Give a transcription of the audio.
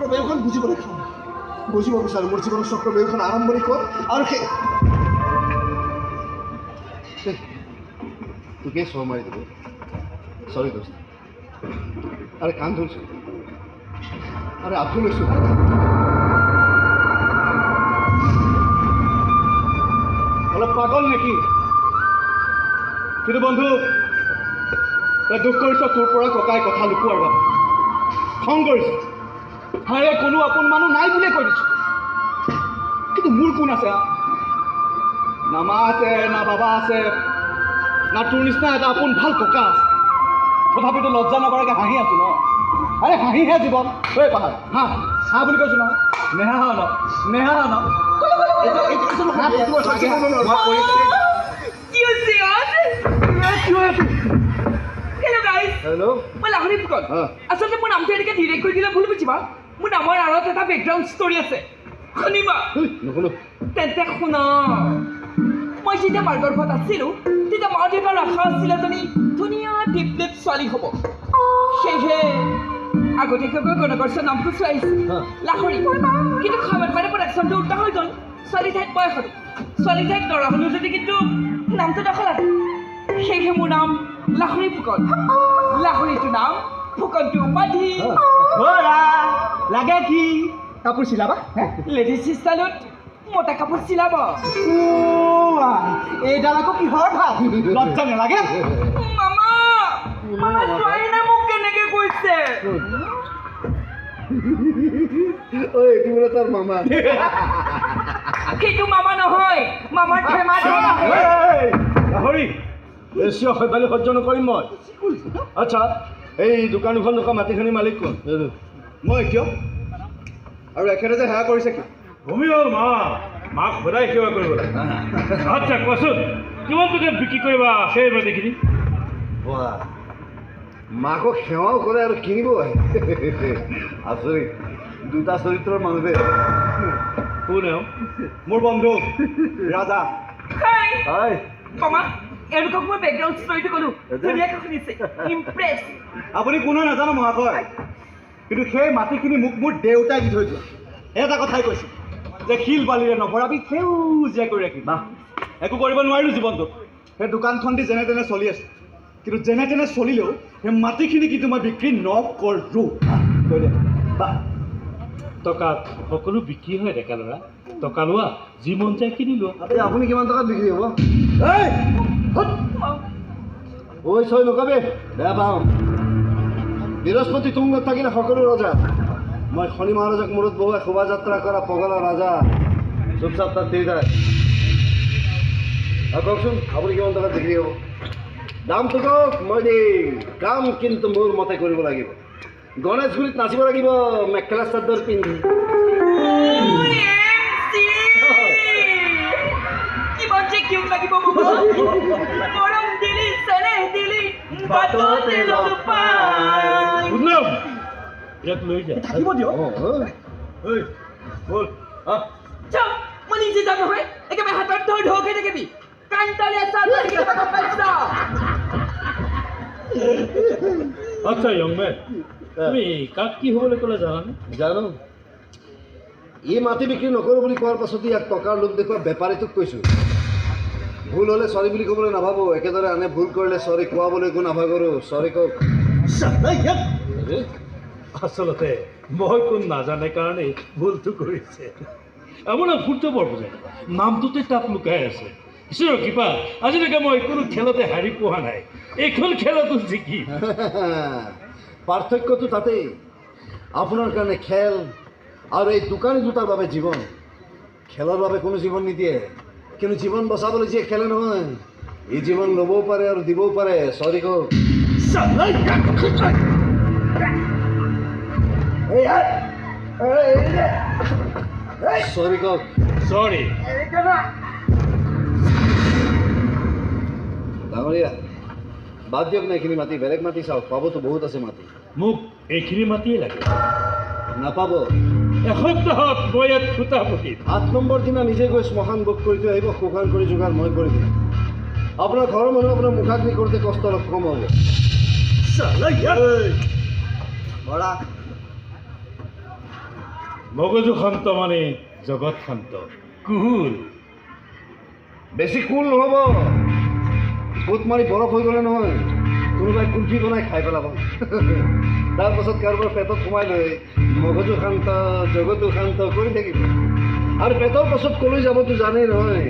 চক্ৰবেহুখন বুজিবলৈ খাম বুজিব বিচাৰোঁ মোৰ জীৱনৰ চক্ৰবেহুখন আৰম্ভণি ক'ত আৰু সেই তোকে চৰ মাৰি দিব। চৰি দোস্ত। আরে কান ধরছো? আরে আফু লৈছো অলপ পাগল নেকি? কিন্তু বন্ধু তই দুখ কৰিছ তোৰ পৰা ককাই কথা লুকুৱাৰ বাবে খং কৰিছ। হাৰে কোনো আপোন মানুহ নাই বুলিয়ে কৈ দিছোঁ কিন্তু মোৰ কোন আছে হা? না মা আছে না বাবা আছে না তোৰ নিচিনা এটা আপোন ভালো ককা আছে তথাপিতো লজ্জা নকৰাকৈ হাঁহি আছো ন আৰে হাঁহিহে জীৱন ঐ পাহাৰ হাঁহ হাঁহ বুলি কৈছোঁ নহয় নেহা ন নেহা ন হৈ? হেল্ল' মই লাহনী ফুকন আচলতে মোৰ নামটো এনেকৈ ডিৰেক্ট কৰি দিলে ভুল বুজিবা মোৰ নামৰ আঁৰত এটা বেকগ্ৰাউণ্ড ষ্টৰী আছে। শুনিবা? তেন্তে শুনা। মই যেতিয়া মাৰ গৰ্ভত আছিলোঁ তেতিয়া মা দেউতাৰ আশা আছিল এজনী ধুনীয়া টিপলেট ছোৱালী হ'ব। সেয়েহে আগতীয়াকৈ গণকৰ্ষৰ নামটো চোৱাইছিল হা। লাহৰি। কিন্তু সময়ত মানে প্ৰডাকশ্যনটো উল্টা হৈ গ'ল। ছোৱালী ঠাইত মই হ'লোঁ। ছোৱালী ঠাইত ল'ৰা হ'লোঁ যদি কিন্তু নামটো দখলাত সেয়েহে মোৰ নাম লাহৰি ফুকন। লাহৰিটো নাম ফুকনটো উপাধি লাগে কি কাপোৰ চিলাবা লেডিজ ষ্টাইলত মতা কাপোৰ চিলাব এইডাল আকৌ কিহৰ ভাত লজ্জা নালাগে মামা মামা চোৱাই না মোক কেনেকে কৈছে ঐ এইটো বোলে তাৰ মামা সেইটো মামা নহয় মামাৰ ধেমা গাহৰি বেছি সহ্য নকৰিম মই আচ্ছা এই দোকান দুখন দোকান মাটিখিনি মালিক কোন? মই কিয়? আৰু এখেতে যে সেয়া কৰিছে কি ভূমি হ'ল মা। মাক সদায় সেৱা কৰিব লাগে। আচ্ছা কোৱাচোন কিমান টকা বিক্ৰী কৰিবা সেই মাটিখিনি? মাকক সেৱাও কৰে আৰু কিনিব আহে। আচৰিত দুটা চৰিত্ৰৰ মানুহ। দে কোন মোৰ বন্ধু ৰাজা। হাই হয় এওঁলোকক মই বেকগ্ৰাউণ্ড ষ্টৰিটো ক'লোঁ। ধুনীয়াকৈ শুনিছে। ইমপ্ৰেছ আপুনি কোনো নাজানো মহাশয় কিন্তু সেই মাটিখিনি মোক মোৰ দেউতাই দি থৈ যোৱা এটা কথাই কৈছে যে শিল বালিৰে নভৰাবি সেউজীয়া কৰি ৰাখিম একো কৰিব নোৱাৰিলোঁ জীৱনটোত। সেই দোকানখন দি যেনে তেনে চলি আছে। কিন্তু যেনে তেনে চলিলেও সেই মাটিখিনি কিন্তু মই বিক্ৰী নকৰোঁ। কৈ দে বাহ। টকাত সকলো বিক্ৰী হয় ডেকা ল'ৰা। টকা লোৱা যি মন যায় কিনি লোৱা। আপুনি কিমান টকাত বিক্ৰী হ'ব? ঐ চৈ লুকাবি বেয়া পাওঁ বৃহস্পতি তুংগত থাকিলে সকলো ৰজা মই শনি মহাৰাজক মূৰত বহুৱাই শোভাযাত্ৰা কৰা পগলা ৰাজা চুপচাপ তাত দি যায় আৰু কওকচোন আপুনি কিমান টকাত বিক্ৰী হ'ব দামটো কওক মই দিম কাম কিন্তু মোৰ মতে কৰিব লাগিব গণেশগুৰিত নাচিব লাগিব মেখেলা চাদৰ পিন্ধি কিমান যে মৰম দিলি চেনেহ দিলি থাকিব ব'ল ঢৌকে পাইছা আচ্ছা ইয়ং তুমি কাক কি হ'বলৈ ক'লে জানানে জানো ই মাটি বিক্ৰী নকৰোঁ বুলি কোৱাৰ পাছতে ইয়াক টকাৰ লোভ দেখুওৱা বেপাৰীটোক কৈছোঁ ভুল হ'লে চৰি বুলি ক'বলৈ নাভাবোঁ একেদৰে আনে ভুল কৰিলে চৰি কোৱাবলৈ একো নাভাবোঁ চৰি কওক। আচলতে মই কোন নাজানে কাৰণে ভুলটো কৰিছে। আপোনাৰ ভুলটো বৰ বুজাই নামটোতে তাপ লুকাই আছে। ঈশ্বৰৰ কৃপা আজিলৈকে মই কোনো খেলতে হাৰি পোৱা নাই। এইখন খেলতো জিকিম পাৰ্থক্যটো তাতেই। আপোনাৰ কাৰণে খেল আৰু এই দোকানী দুটাৰ বাবে জীৱন। খেলৰ বাবে কোনো জীৱন নিদিয়ে। কিন্তু জীৱন বচাবলৈ যিয়ে খেলে নহয় এই জীৱন ল'বও পাৰে আৰু দিবও পাৰে। চৰি কওক চৰি কওক চৰি ডাঙৰীয়া বাদ দিয়ক না এইখিনি মাটি বেলেগ মাটি চাওক পাবতো বহুত আছে মাটি। মোক এইখিনি মাতিয়ে লাগে। নাপাব। এসপ্তাহত মই ইয়াত খুটা পুতিম আঠ নম্বৰ দিনা নিজে গৈ শ্মশান বুক কৰি থৈ আহিব শোষণ কৰি যোগাৰ মই কৰি দিম আপোনাৰ ঘৰৰ মানুহ আপোনাৰ মুখাগ্নি কৰোঁতে কষ্ট অলপ কম হ'ব মগজু শান্ত মানে জগত শান্ত। কুহুল। বেছি কুল নহ'ব। বুট মাৰি বৰফ হৈ গ'লে নহয়। কোনোবাই কুলফি বনাই খাই পেলাব। তাৰপাছত কাৰোবাৰ পেটত সোমাই লৈ মগজু শান্ত জগতো শান্ত কৰি থাকিব। আৰু পেটৰ পাছত কলৈ যাবতো জানেই নহয়।